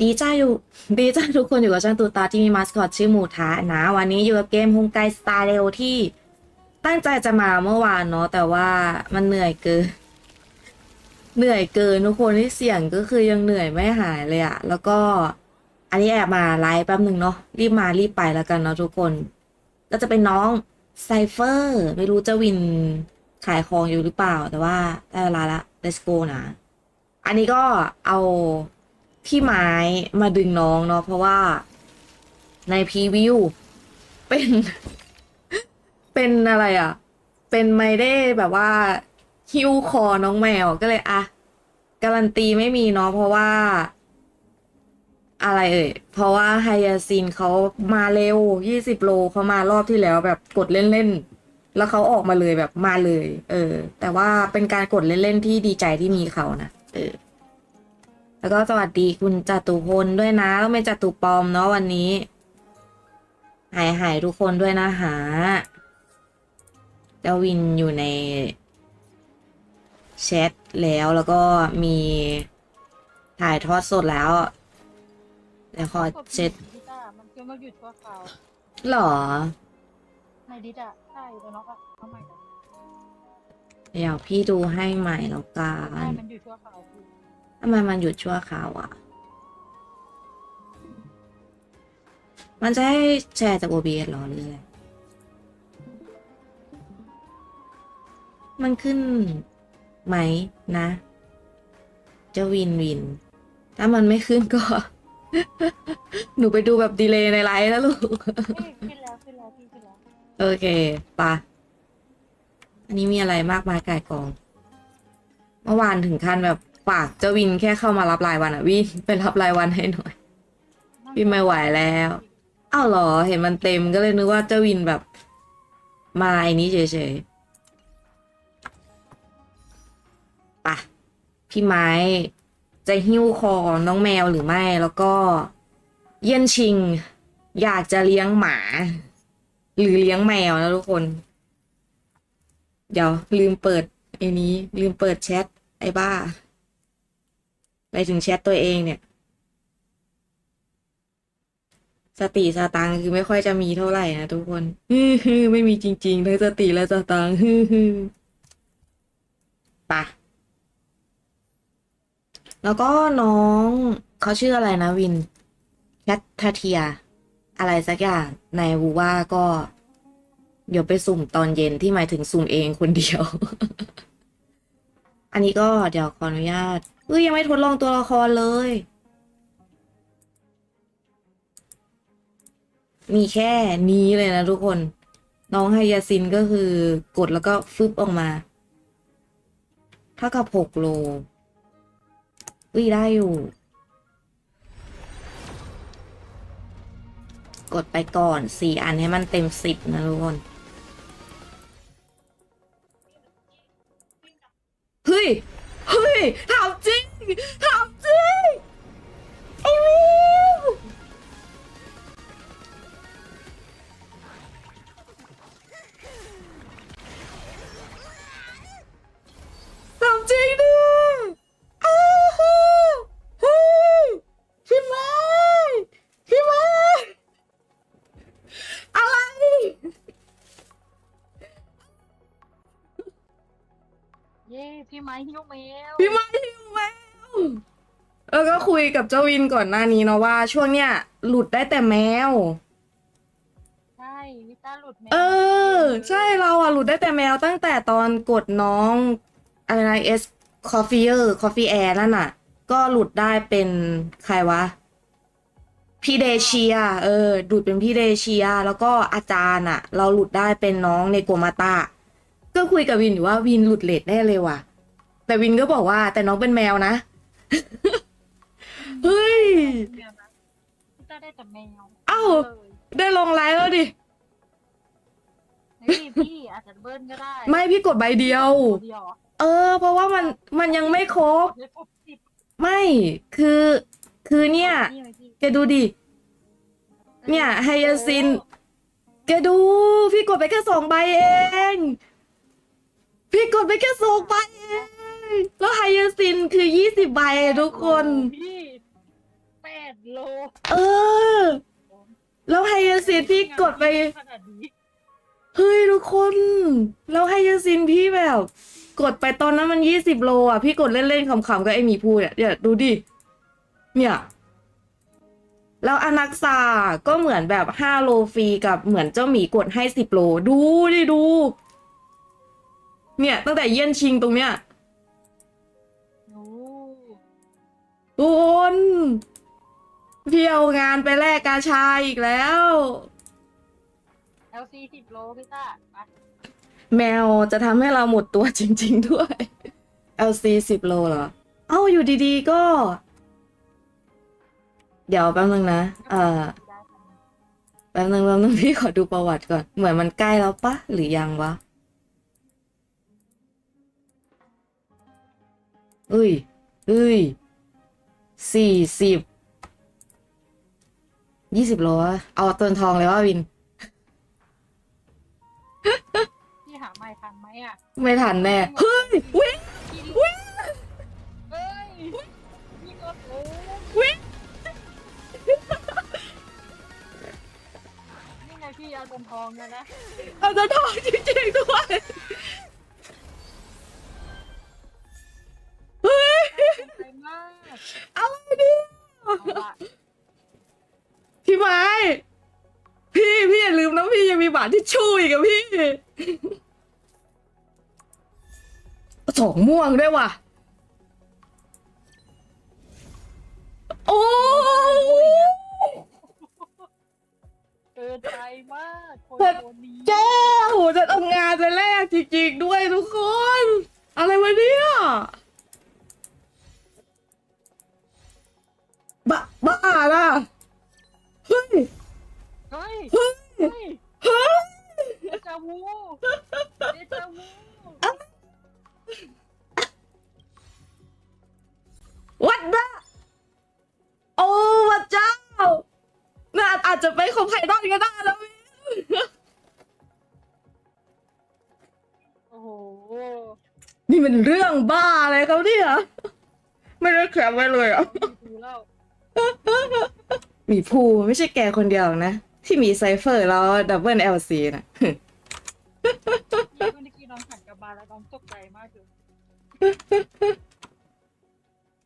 ดีจ้าอยู่ดีจ้าทุกคนอยู่กับช่างตูตาที่มีมาสคอตชื่อหมูทะนะ วันนี้อยู่กับเกมฮงไกสตาร์เรลที่ตั้งใจจะมาเมื่อวานเนาะแต่ว่ามันเหนื่อยเกิน เหนื่อยเกินทุกคนที่เสียงก็คือยังเหนื่อยไม่หายเลยอะแล้วก็อันนี้แอบมาไลฟ์แป๊บหนึ่งเนาะรีบมารีบไปแล้วกันเนาะทุกคน ก็จะเป็นน้องไซเฟอร์ไม่รู้จะวิน ขายของอยู่หรือเปล่า แต่ว่าได้เวลาละ let's go นะ อันนี้ก็เอาพี่ไม้มาดึงน้องเนาะเพราะว่าในพรีวิวเป็น เป็นอะไรอะ่ะ เป็นไม่ได้แบบว่าฮิวคอน้องแมวก็เลยอะการันตีไม่มีเนาะเพราะว่า อะไรเอ่ย เพราะว่าไฮยาซินเขามาเร็วยี่สิบโลเขามารอบที่แล้วแบบกดเล่นๆ แล้วเขาออกมาเลยแบบมาเลย เออ แต่ว่าเป็นการกดเล่นๆที่ดีใจที่มีเขานะเออ แล้วก็สวัสดีคุณจตุพลด้วยนะต้องเป็นจตุปอมเนาะวันนี้ หายหายทุกคนด้วยนะหาเจ้าวินอยู่ในแชทแล้วแล้วก็มีถ่ายทอดสดแล้วเดี๋ยวขอเช็ดดิต้ามันคือมาหยุดชั่วคราวหรอ ในดิดอะใช่ ตัวน้องก็เอาใหม่กันเดี๋ยวพี่ดูให้ใหม่แล้วกัใช่นมันหยุดชั่วคราวคือทำไมมันหยุดชั่วคราวอะ มันจะให้แชร์จาก OBS หรอหรืออะไร มันขึ้นไหมนะ จะวินวิน ถ้ามันไม่ขึ้นก็ หนูไปดูแบบดีเลย์ในไลฟ์แล้วลูกเฮ้ยขึ้น โอเคปะอันนี้มีอะไรมากมายกายกอง เมื่อวานถึงขั้นแบบฝากเจ้าวินแค่เข้ามารับรายวันอะวินไปรับรายวันให้หน่อยพี่ไม่ไหวแล้วอ้าวเหรอ เห็นมันเต็มก็เลยนึกว่าเจ้าวินแบบ มาไอ้นี้เฉยๆปะพี่ไม้ จะหิ้วคอน้องแมวหรือไม่แล้วก็ เยี่ยนชิง อยากจะเลี้ยงหมา หรือเลี้ยงแมวนะทุกคน เดี๋ยวลืมเปิดไอ้นี้ ลืมเปิดแชทไอ้บ้าไปถึงแชทตัวเองเนี่ย สติสตังคือไม่ค่อยจะมีเท่าไหร่นะทุกคนฮึฮึไม่มีจริงๆทั้งสติและสตังฮึฮึปะแล้วก็น้องเขาชื่ออะไรนะวินแคททาเทีย อะไรสักอย่างในวูว่าก็ เดี๋ยวไปสุ่มตอนเย็นที่หมายถึงสุ่มเองคนเดียว อันนี้ก็เดี๋ยวขออนุญาตเอ้ยยังไม่ทดลองตัวละครเลย มีแค่นี้เลยนะทุกคน น้องไฮยาซินก็คือกดแล้วก็ฟึบออกมาเท่ากับหกโลอุ้ยได้อยู่ กดไปก่อนสี่อันให้มันเต็มสิบนะทุกคน เฮ้ย เฮ้ยถามจริงถาม ม้หิ้วแมวพี่ไม้หิวแมวแล้วก็คุยกับเจ้าวินก่อนหน้านี้เนาะว่า ช่วงเนี้ยหลุดได้แต่แมว ใช่วิต้าหลุดแมวเออ ใช่เราอะหลุดได้แต่แมวตั้งแต่ตอนกดน้องอะไรนะเอสคอฟฟี่เออร์คอฟฟี่แอร์นั่นน่ะ ก็หลุดได้เป็นใครวะ พี่เดเชีย เออหลุดเป็นพี่เดเชีย แล้วก็อาจารย์อะเราหลุดได้เป็นน้องในโกมาตาก็คุยกับวินอยู่ว่าวินหลุดเลทแน่เลยว่ะ แต่วินก็บอกว่า แต่น้องเป็นแมวนะ เฮ้ยแมวนะวิต้าได้แต่แมวเอ้า เลยได้ลงไลฟ์แล้วดิเฮ้ยพี่อาจจะเบิ้ลก็ได้ไม่พี่กดใบเดียว เดียวเหรอเออ เพราะว่ามันมันยังไม่ครบเดี๋ยวผมสิบไม่คือคือเนี่ยนี่ไงพี่แกดูดิ เนี่ยไฮยาซิน แกดูพี่กดไปแค่สองใบเอง พี่กดไปแค่สองใบเอง ยาซินคือยี่สิบใบทุกคน พี่แปดโลเออ แล้วไฮยาซินพี่กดไป ขนาดนี้เฮ้ยทุกคน แล้วไฮยาซินพี่แบบ กดไปตอนนั้นมันยี่สิบโลอะ พี่กดเล่นๆขำๆกับไอหมีพูเนี่ยเดี๋ยวดูดิ เนี่ย แล้วอนักซาก็เหมือนแบบห้าโลฟรีกับเหมือนเจ้าหมีกดให้สิบโล ดูดิดู เนี่ย ตั้งแต่เยี่ยนชิงตรงเนี้ย ทุกคนพี่เอางานไปแลกกาชาอีกแล้วเอลซีสิบโลพี่ต้าไปแมวจะทำให้เราหมดตัวจริง ๆ ด้วย LC สิบโลเหรอ เอ้าอยู่ดีๆก็ เดี๋ยวแป๊บนึงนะ เอ่อ ได้ค่ะแป๊บนึงแป๊บนึงพี่ขอดูประวัติก่อน เหมือนมันใกล้แล้วปะ หรือยังวะเอ้ยเอ้ย สี่สิบยี่สิบโลอะเอาตัวทองเลยว่าวิน พี่หาไม่ทันไหมอะไม่ทันแน่ เฮ้ยวิ่งพี่วิ่งเอ้ยพี่กดเลยวิ่งนี่ไงพี่เอาตนทองเนี่ยนะเอาตัวทองจริงๆด้วย มากอะไรเนี่ยเอาละพี่ไม้พี่พี่อย่าลืมนะพี่ยังมีบาทที่ชู่อีกอะพี่ สองม่วงด้วยว่ะ โอ้เกินใจมากคนคนนี้ นี่มันเรื่องบ้าอะไรเขาเนี่ยไม่ได้แคปไว้เลยอะดูแล้วหมีภูไม่ใช่แกคนเดียวหรอกนะ ที่มีไซเฟอร์แล้วดับเบิลเอลซีนะพี่เมื่อกี้น้องหันกลับมาแล้วน้องตกใจมากเลย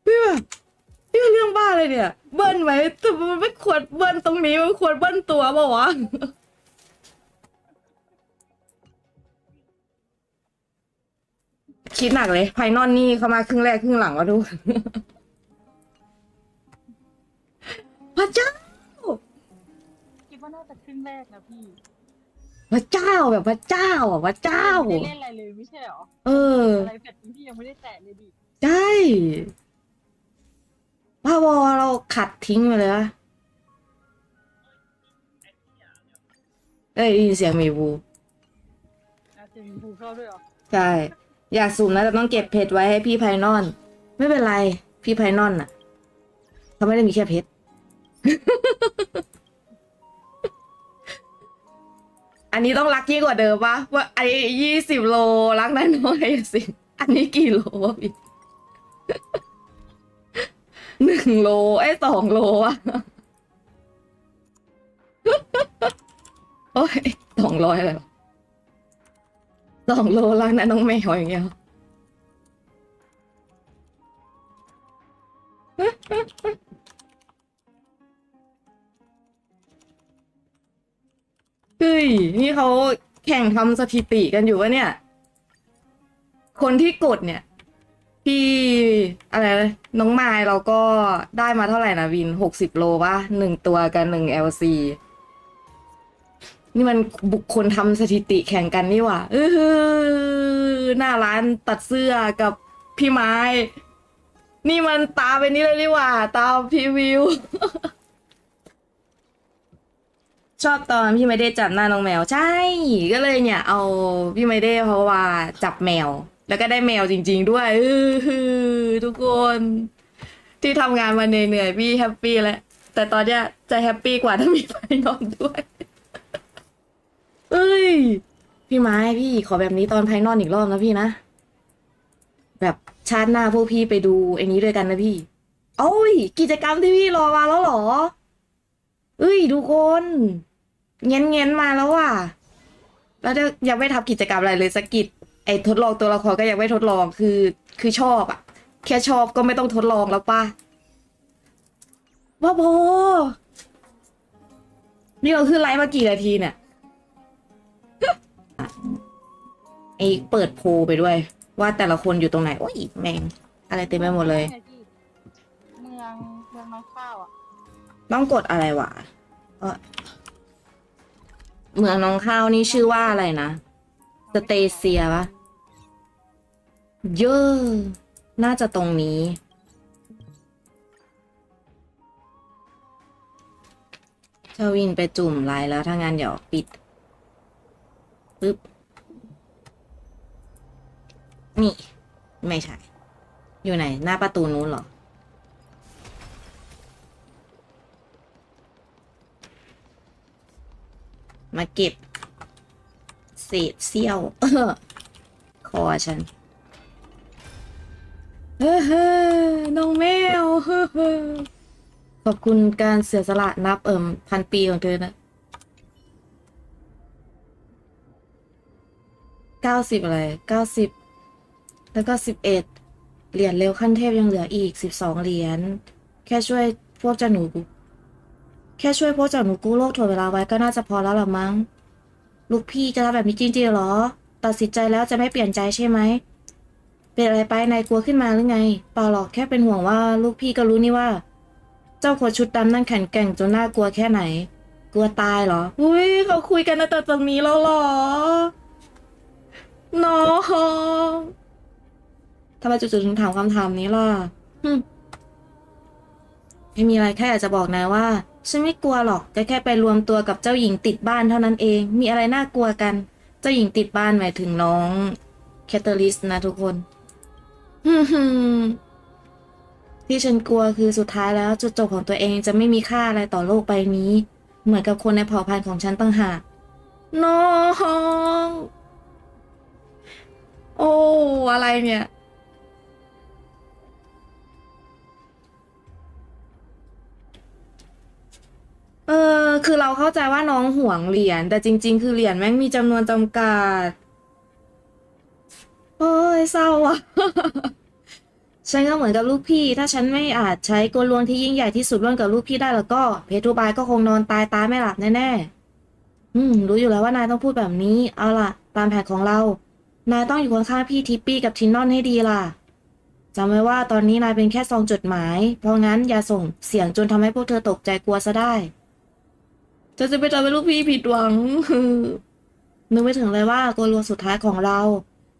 พี่แบบนี่มันเรื่องบ้าเลยเนี่ย เบิ้ลไหมแต่มันไม่ควรเบิ้ลตรงนี้มันควรเบิ้ลตัวเปล่าวะ คิดหนักเลย ไพนอนนี่เข้ามาครึ่งแรกครึ่งหลังวะดู พระเจ้า คิดว่าน่าจะครึ่งแรกนะพี่พระเจ้าแบบพระเจ้าอะพระเจ้า ไม่ได้เล่นอะไรเลยไม่ใช่เหรอ เออ อะไรแพทนี้พี่ยังไม่ได้แตะเลยดิใช่บ้าวอเราขัดทิ้งไปเลยวะเอ้ยได้ยินเสียงหมีบูอาจจะมีภูเข้าด้วยเหรอ ใช่ อยากสุ่มนะแต่ต้องเก็บเพชรไว้ให้พี่ไพนอน ไม่เป็นไร พี่ไพนอนน่ะเขาไม่ได้มีแค่เพชรอันนี้ต้องรักยิ่งกว่าเดิมปะว่าไอ้ยี่สิบโลรักน้อยๆสิอันนี้กี่โลวะพี่หนึ่งโลไอ้สองโลอะโอ้ยสองร้อยอะไรวะ สองโลรักนะน้องแมวอย่างเงี้ยเฮ้ยนี่เขาแข่งทำสถิติกันอยู่วะเนี่ย คนที่กดเนี่ยพี่อะไรน้องไมายเราก็ได้มาเท่าไหร่นะวินหกสิบโลวะหนึ่งตัวกันหนึ่ง LC นี่มันบุคคลทำสถิติแข่งกันนี่หว่าเออหน้าร้านตัดเสื้อกับพี่ไม้ นี่มันตาเป็นนี่เลยนี่หว่า ตาพี่วิว ชอบตอนพี่ไม่ได้จับหน้าน้องแมว ใช่ ก็เลยเนี่ย เอาพี่ไม่ได้เพราะว่าจับแมว แล้วก็ได้แมวจริง ๆ ด้วยเออทุกคน ที่ทำงานมาเหนื่อยๆพี่แฮปปี้แล้วแต่ตอนเนี้ยจะแฮปปี้กว่าถ้ามีไฟนอนด้วย เอ้ย พี่ไม้พี่ขอแบบนี้ตอนไพนอนอีกรอบนะพี่นะ แบบชาติหน้าพวกพี่ไปดูไอ้นี้ด้วยกันนะพี่ โอ้ย กิจกรรมที่พี่รอมาแล้วเหรอ เอ้ยทุกคนเงี้ยเงี้ยมาแล้วว่ะแล้วจะยังไม่ทำกิจกรรมอะไรเลยสกกิจไอ้ทดลองตัวละครก็ยังไม่ทดลองคือคือชอบอะแค่ชอบก็ไม่ต้องทดลองแล้วป่ะว่าโบนี่เราขึ้นไลฟ์มากี่นาทีเนี่ย ไอ้เปิดโพลไปด้วย ว่าแต่ละคนอยู่ตรงไหน โอ้ยแม่งอะไรเต็มไปหมดเลยไงพี่เมืองเมืองน้องข้าวอะต้องกดอะไรวะเออเมืองน้องข้าวนี่ชื่อว่าอะไรนะ สเตเซียปะเยอะ น่าจะตรงนี้ชาวินไปจุ่มไลน์แล้ว ถ้างั้นเดี๋ยวปิดปึ๊บ นี่ ไม่ใช่ อยู่ไหน หน้าประตูนู้นหรอ มาเก็บเศษเสี้ยว คอฉัน เฮ้อน้องแมวเฮ้อขอบคุณการเสียสละนับเอิ่มพันปีของเธอนะเก้าสิบอะไรเก้าสิบ แล้วก็สิบเอ็ดเหรียญเร็วขั้นเทพยังเหลืออีกสิบสองเหรียญแค่ช่วยพวกเจ้าหนูแค่ช่วยพวกเจ้าหนูกู้โลกถ่วงเวลาไว้ก็น่าจะพอแล้วล่ะมั้งลูกพี่จะทำแบบนี้จริงๆหรอ ตัดสินใจแล้วจะไม่เปลี่ยนใจใช่ไหม เป็นอะไรไปนายกลัวขึ้นมาหรือไงเปล่าหรอกแค่เป็นห่วงว่าลูกพี่ก็รู้นี่ว่า เจ้าคนชุดดำนั่นแข็งแกร่งจนน่ากลัวแค่ไหน กลัวตายเหรอ อุ้ยเขาคุยกันตั้งแต่ตรงนี้แล้วหรอ น้อง ทำไมจู่ๆถึงถามคำถามนี้ล่ะหึไม่มีอะไรแค่อยากจะบอกนายว่า ฉันไม่กลัวหรอกก็แค่ไปรวมตัวกับเจ้าหญิงติดบ้านเท่านั้นเอง มีอะไรน่ากลัวกัน เจ้าหญิงติดบ้านหมายถึงน้องแคทเธอริสนะทุกคนที่ฉันกลัวคือสุดท้ายแล้วจุดจบของตัวเองจะไม่มีค่าอะไรต่อโลกใบนี้ เหมือนกับคนในเผ่าพันธุ์ของฉันตั้งหากน้อง โอ้ อะไรเนี่ย เออคือเราเข้าใจว่าน้องห่วงเหรียญแต่จริง ๆ คือเหรียญแม่งมีจำนวนจำกัดโอ้ยเศร้าอะ ฉันก็เหมือนกับลูกพี่ ถ้าฉันไม่อาจใช้กลลวงที่ยิ่งใหญ่ที่สุดร่วมกับลูกพี่ได้แล้วก็เพทูบายก็คงนอนตายตาไม่หลับแน่ๆอืม รู้อยู่แล้วว่านายต้องพูดแบบนี้ เอาล่ะ ตามแผนของเรา นายต้องอยู่ข้างๆพี่ทิปปี้กับทินนอนให้ดีล่ะจำไว้ว่าตอนนี้นายเป็นแค่ซองจดหมาย เพราะงั้นอย่าส่งเสียงจนทำให้พวกเธอตกใจกลัวซะได้ จะจะไปทำให้ลูกพี่ผิดหวังนึกไม่ถึงเลยว่ากลลวสุดท้ายของเรา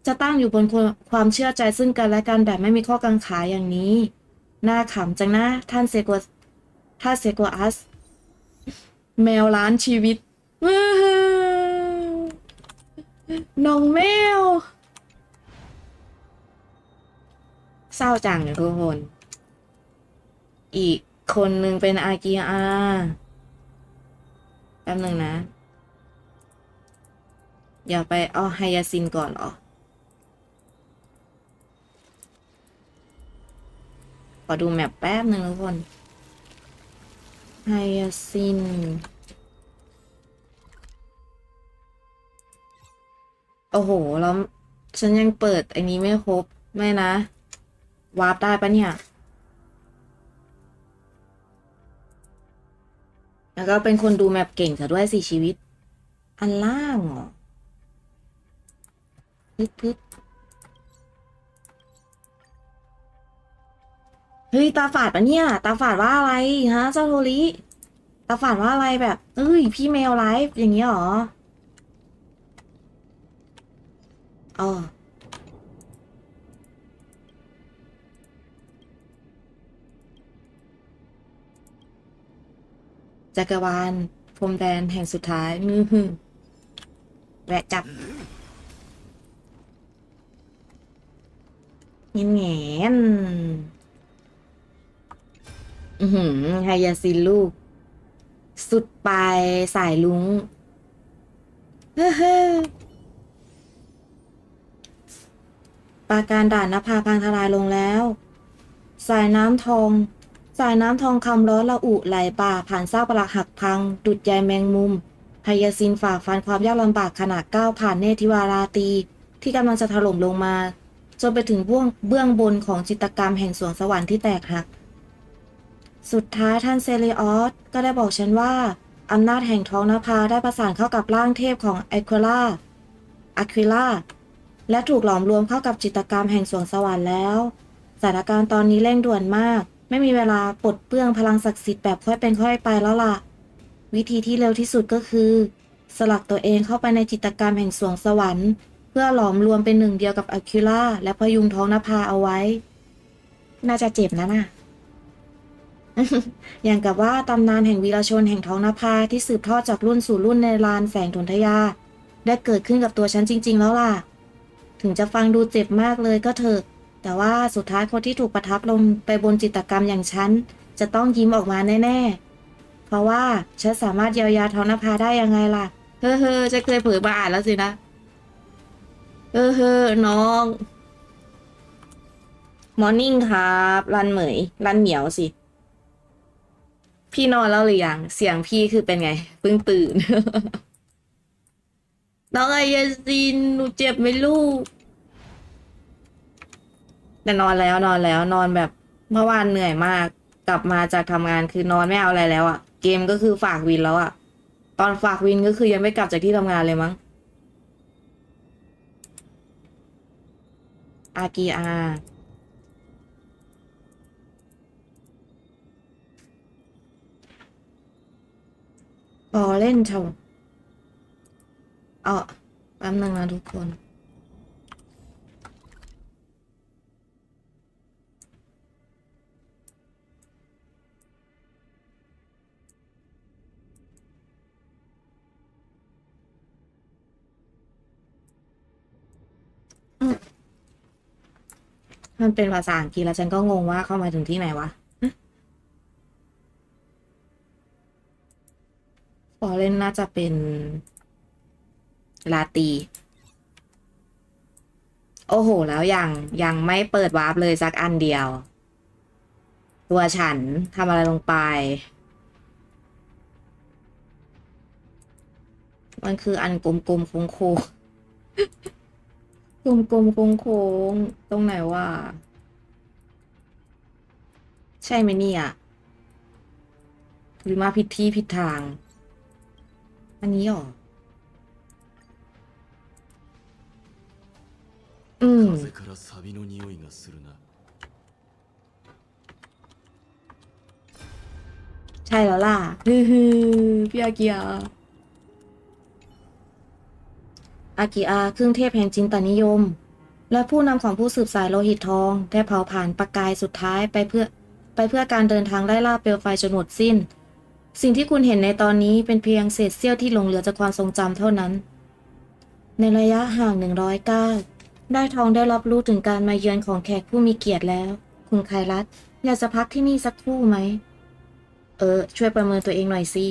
จะตั้งอยู่บนความเชื่อใจซึ่งกันและกันแบบไม่มีข้อกังขาอย่างนี้น่าขำจังนะท่านเซกัวท่านเซกัวอัส แมวล้านชีวิตน้องแมว เศร้าจังเลยทุกคน อีกคนหนึ่งเป็นอากีอา ป๊บหนึ่งนะอย่าไปเอาไฮยาซินก่อนหรอ ขอดูแมปแป๊บหนึ่งทุกคนไฮยาซินโอ้โห แล้ว ฉันยังเปิดอันนี้ไม่ครบ ไม่นะ วาร์ปได้ปะเนี่ย แล้วก็เป็นคนดูแมปเก่งซะด้วยสิชีวิต อันล่างเหรอพึบพึบเฮ้ย ตาฝาดปะเนี่ย ตาฝาดว่าอะไรฮะ เจ้าโทริตาฝาดว่าอะไรแบบเอ้ย พี่แมวไลฟ์อย่างเงี้ยเหรออ๋อ จักรวาลพรมแดนแห่งสุดท้ายมือหืแวะจับเงี้ยแงนอือหือไฮยาซินลูก สุดปลายสายลุงเฮ้อปาการด่านนภาพังทลายลงแล้ว สายน้ำทอง สายน้ำทองคำร้อนละอุไหลบ่าผ่านซากปรักหักพัง ดุดใยแมงมุมพยาซินฝ่าฟันความยากลำบากขนาดก้าวผ่านเนธิวาราตี ที่กำลังจะถล่มลงมา จนไปถึงเบื้องเบื้องบนของจิตกรรมแห่งสวงสวรรค์ที่แตกหัก สุดท้ายท่านเซเลออสก็ได้บอกฉันว่าอำนาจแห่งท้องนภาได้ประสานเข้ากับร่างเทพของไอควล่าอะควิล่าและถูกหลอมรวมเข้ากับจิตกรรมแห่งสวงสวรรค์แล้วสถานการณ์ตอนนี้เร่งด่วนมาก ไม่มีเวลาปลดเปลื้องพลังศักดิ์สิทธิ์แบบค่อยเป็นค่อยไปแล้วล่ะ วิธีที่เร็วที่สุดก็คือ สลักตัวเองเข้าไปในจิตกรรมแห่งสวงสวรรค์ เพื่อหลอมรวมเป็นหนึ่งเดียวกับอคิล่าและพยุงท้องนภาเอาไว้ น่าจะเจ็บนะน่ะ อย่างกับว่าตำนานแห่งวีรชนแห่งท้องนภาที่สืบทอดจากรุ่นสู่รุ่นในลานแสงถนทยา ได้เกิดขึ้นกับตัวฉันจริง ๆ แล้วล่ะ ถึงจะฟังดูเจ็บมากเลยก็เถอะ แต่ว่าสุดท้ายคนที่ถูกประทับลงไปบนจิตกรรมอย่างฉัน จะต้องยิ้มออกมาแน่ ๆ เพราะว่าฉันสามารถเยียวยาท้องนภาได้ยังไงล่ะ เฮ้อเฮ้อจะเคยเผยมาอ่านแล้วสินะเฮ้อเฮ้อน้องมอร์นิ่งครับ รันเหมย รันเหมียวสิ พี่นอนแล้วหรือยัง เสียงพี่คือเป็นไง เพิ่งตื่น น้องไอยาซินหนูเจ็บไหมลูก แต่นอนแล้วนอนแล้วนอนแบบเมื่อวานเหนื่อยมากกลับมาจากทำงานคือนอนไม่เอาอะไรแล้วอะ่ะ เกมก็คือฝากวินแล้วอะ่ะ ตอนฝากวินก็คือยังไม่กลับจากที่ทำงานเลยมั้งอากีอาพอเล่นเถอะเออแป๊บนึงนะทุกคน มันเป็นภาษาอังกฤษแล้วฉันก็งงว่าเข้ามาถึงที่ไหนวะ ฟอเรนน่าจะเป็นลาตี โอ้โห แล้วยังยังไม่เปิดวาร์ปเลยสักอันเดียว ตัวฉันทำอะไรลงไป มันคืออันกลมๆโค้งๆ กลมกลมโค้งโค้งตรงไหนว่าใช่ไหมเนี่ยหรือมาผิดที่ผิดทาง อันนี้หรอ อืมใช่แล้วล่ะฮึฮึพี่อาเกีย อากิอาครื่งเทพแห่งจินตนิยม และผู้นำของผู้สืบสายโลหิตทองได้เผาผ่านประกายสุดท้ายไปเพื่อไปเพื่อการเดินทางไล่ล่าเปลวไฟจนหมดสิ้น สิ่งที่คุณเห็นในตอนนี้เป็นเพียงเศษเสี้ยวที่หลงเหลือจากความทรงจำเท่านั้น ในระยะห่างหนึ่งร้อยก้าวได้ทองได้รับรู้ถึงการมาเยือนของแขกผู้มีเกียรติแล้ว คุณไครัตอยากจะพักที่นี่สักครู่ไหม เออ ช่วยประเมินตัวเองหน่อยสิ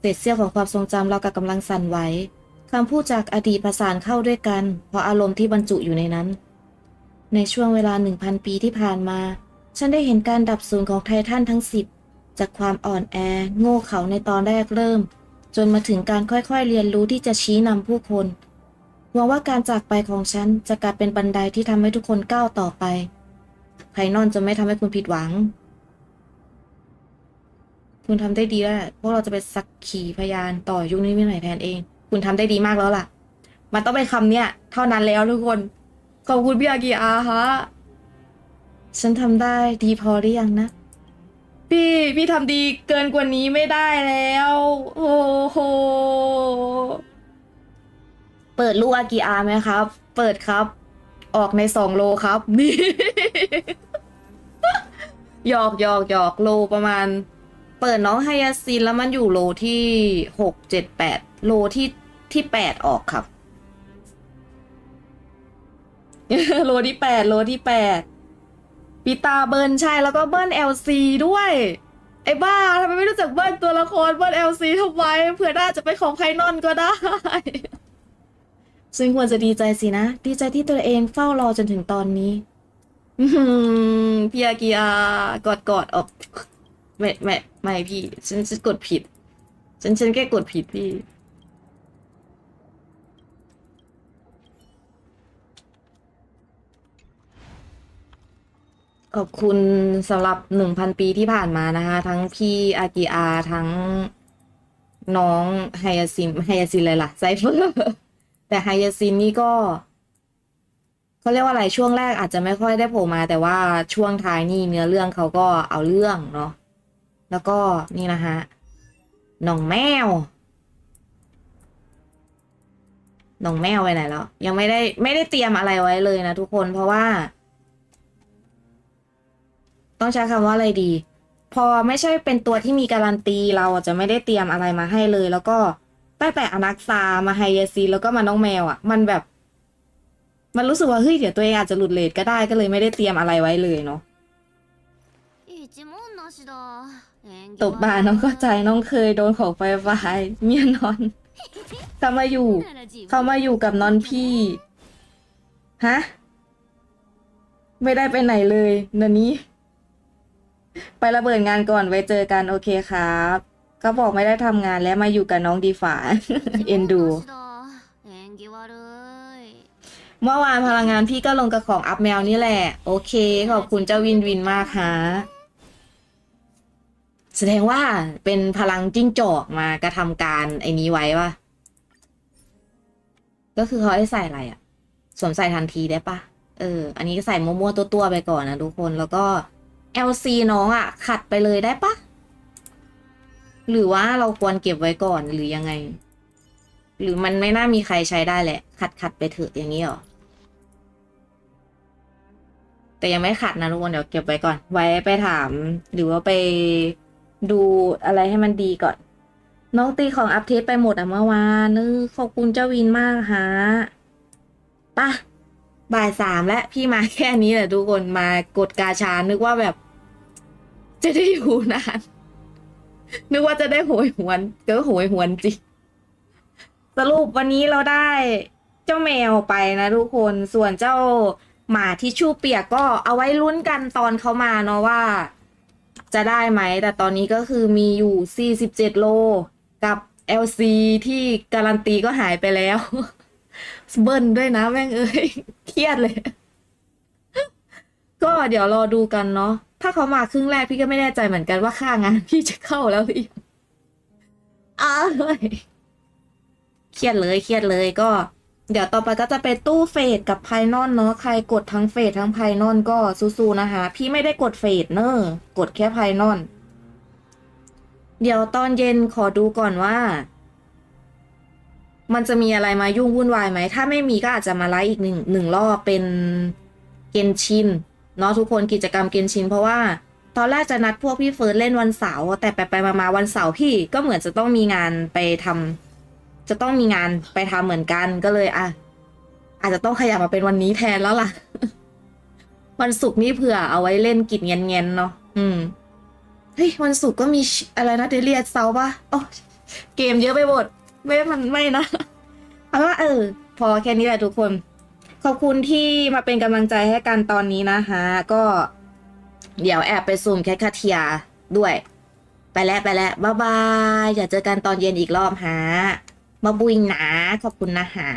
เศษเสี้ยวของความทรงจำเรากับกำลังสั่นไหว คำพูดจากอดีตประสานเข้าด้วยกัน เพราะอารมณ์ที่บรรจุอยู่ในนั้น ในช่วงเวลาหนึ่งพันปีที่ผ่านมา ฉันได้เห็นการดับสูญของไททันทั้งสิบจากความอ่อนแอ โง่เขลาในตอนแรกเริ่ม จนมาถึงการค่อยๆเรียนรู้ที่จะชี้นำผู้คนหวังว่าการจากไปของฉันจะกลายเป็นบันไดที่ทำให้ทุกคนก้าวต่อไปไพนอนจะไม่ทำให้คุณผิดหวัง คุณทำได้ดีแล้วพวกเราจะเป็นสักขีพยานต่อยุคนี้ไม่ไหนแทนเอง คุณทำได้ดีมากแล้วล่ะ มันต้องเป็นคำเนี้ยเท่านั้นแล้วทุกคน ขอบคุณพี่อากิอาฮะ ฉันทำได้ดีพอหรือยังนะ พี่พี่ทำดีเกินกว่านี้ไม่ได้แล้ว โอ้โห เปิดลูกอากิอาไหมครับ เปิดครับ ออกในสองโลครับ นี่หยอกหยอกหยอกโลประมาณ เปิดน้องไฮยาซินแล้วมันอยู่โลที่หกเจ็ดแปดโลที่ ที่แปดออกครับ โลที่แปดโลที่แปดปีตาเบิร์นใช่แล้วก็เบิร์นเอลซีด้วย ไอ้บ้าทำไมไม่รู้จักเบิร์นตัวละครเบิร์นเอลซีทำไมเผื่อน่าจะเป็นของไพนอนก็ได้ ซึ่งควรจะดีใจสินะ ดีใจที่ตัวเองเฝ้ารอจนถึงตอนนี้พี่อากิอากอดกอดออกไม่ไม่ไม่พี่ ฉันฉันกดผิด ฉันฉันแค่กดผิดพี่ ขอบคุณสำหรับหนึ่งพันปีที่ผ่านมานะคะทั้งพี่อากิอาทั้งน้องไฮยาซินไฮยาซินเลยล่ะไซเฟอร์แต่ไฮยาซินนี่ก็เขาเรียกว่าอะไรช่วงแรกอาจจะไม่ค่อยได้โผล่มา แต่ว่าช่วงท้ายนี่เนื้อเรื่องเขาก็เอาเรื่องเนาะแล้วก็นี่นะฮะน้องแมวน้องแมวไปไหนแล้ว ยังไม่ได้ไม่ได้เตรียมอะไรไว้เลยนะทุกคนเพราะว่า ต้องใช้คำว่าอะไรดี พอไม่ใช่เป็นตัวที่มีการันตีเราจะไม่ได้เตรียมอะไรมาให้เลย แล้วก็ตั้งแต่อนักซามาไฮเยซี แล้วก็มาน้องแมวอะ่ะ มันแบบ มันรู้สึกว่าเฮ้ยเดี๋ยวตัวเองอาจจะหลุดเลทก็ได้ก็เลยไม่ได้เตรียมอะไรไว้เลยเนาะตบบ่าน้องก็ใจน้องเคยโดนของไฟไฟเมียนอนเขามาอยู่ เขามาอยู่กับนอนพี่ ฮะ ไม่ได้ไปไหนเลยเดี๋ยนี้ ไประเบิดงานก่อนไว้เจอกันโอเคครับ ก็บอกไม่ได้ทำงานแล้วมาอยู่กับน้องดีฝ่า เอ็นดู 自分なしだ縁起悪い เมื่อวานพลังงานพี่ก็ลงกับของอัพแมวนี่แหละ โอเค ขอบคุณเจ้าวินวินมากฮะ แสดงว่าเป็นพลังจิ้งจอกมากระทำการไอ้นี้ไว้ปะก็คือเขาให้ใส่อะไรอะสวมใส่ทันทีได้ปะเออ อันนี้ก็ใส่มั่วๆตัวๆไปก่อนนะทุกคนแล้วก็ LC น้องอะขัดไปเลยได้ปะหรือว่าเราควรเก็บไว้ก่อนหรือยังไง หรือมันไม่น่ามีใครใช้ได้แหละ ขัดขัดไปเถอะอย่างนี้หรอ แต่ยังไม่ขัดนะทุกคนเดี๋ยวเก็บไว้ก่อน ไว้ไปถาม หรือว่าไปดูอะไรให้มันดีก่อน น้องตีของอัพเทสไปหมดอะเมื่อวานนึกขอบคุณเจ้าวินมากฮะปะบ่ายสามแล้วพี่มาแค่นี้แหละทุกคนมากดกาชานึกว่าแบบ จะได้อยู่นาน นึกว่าจะได้โหยหวนก็โหยหวนจริง สรุปวันนี้เราได้เจ้าแมวไปนะทุกคน ส่วนเจ้าหมาที่ชู่เปียกก็เอาไว้ลุ้นกันตอนเขามาเนาะว่า จะได้ไหม แต่ตอนนี้ก็คือมีอยู่ 47 โล กับ LC ที่การันตีก็หายไปแล้ว เบิ้ลด้วยนะแม่งเอ้ย เครียดเลย ก็เดี๋ยวรอดูกันเนาะ ถ้าเขามาครึ่งแรกพี่ก็ไม่แน่ใจเหมือนกันว่าค่างานพี่จะเข้าแล้วหรือยังอ้าเฮ้ยเครียดเลยเครียดเลยก็ เดี๋ยวต่อไปก็จะเป็นตู้เฟดกับไพนอนเนาะใครกดทั้งเฟดทั้งไพนอนก็สู้ๆนะคะ พี่ไม่ได้กดเฟดเนอะกดแค่ไพนอน เดี๋ยวตอนเย็นขอดูก่อนว่า มันจะมีอะไรมายุ่งวุ่นวายไหม ถ้าไม่มีก็อาจจะมาไลฟ์อีกหนึ่งหนึ่งรอบเป็นเกนชิน เนาะทุกคนกิจกรรมเกนชินเพราะว่าตอนแรกจะนัดพวกพี่เฟิร์สเล่นวันเสาร์แต่ไปไปมาวันเสาร์พี่ก็เหมือนจะต้องมีงานไปทำจะต้องมีงานไปทำเหมือนกันก็เลยอะอาจจะต้องขยับมาเป็นวันนี้แทนแล้วล่ะ วันศุกร์นี่เผื่อเอาไว้เล่นกิจเงียนๆเนาะอืมเฮ้ยวันศุกร์ก็มีอะไรนะเดลียเซาปะโอ้เกมเยอะไปหมดไม่มันไม่นะเอาว่าเออ พอแค่นี้แหละทุกคน ขอบคุณที่มาเป็นกำลังใจให้กันตอนนี้นะคะ ก็เดี๋ยวแอบไปซูมแคทคาเทียด้วย ไปแล้วไปแล้วบ๊ายบายอย่าเจอกันตอนเย็นอีกรอบฮะมาบุยหนาขอบคุณนะหา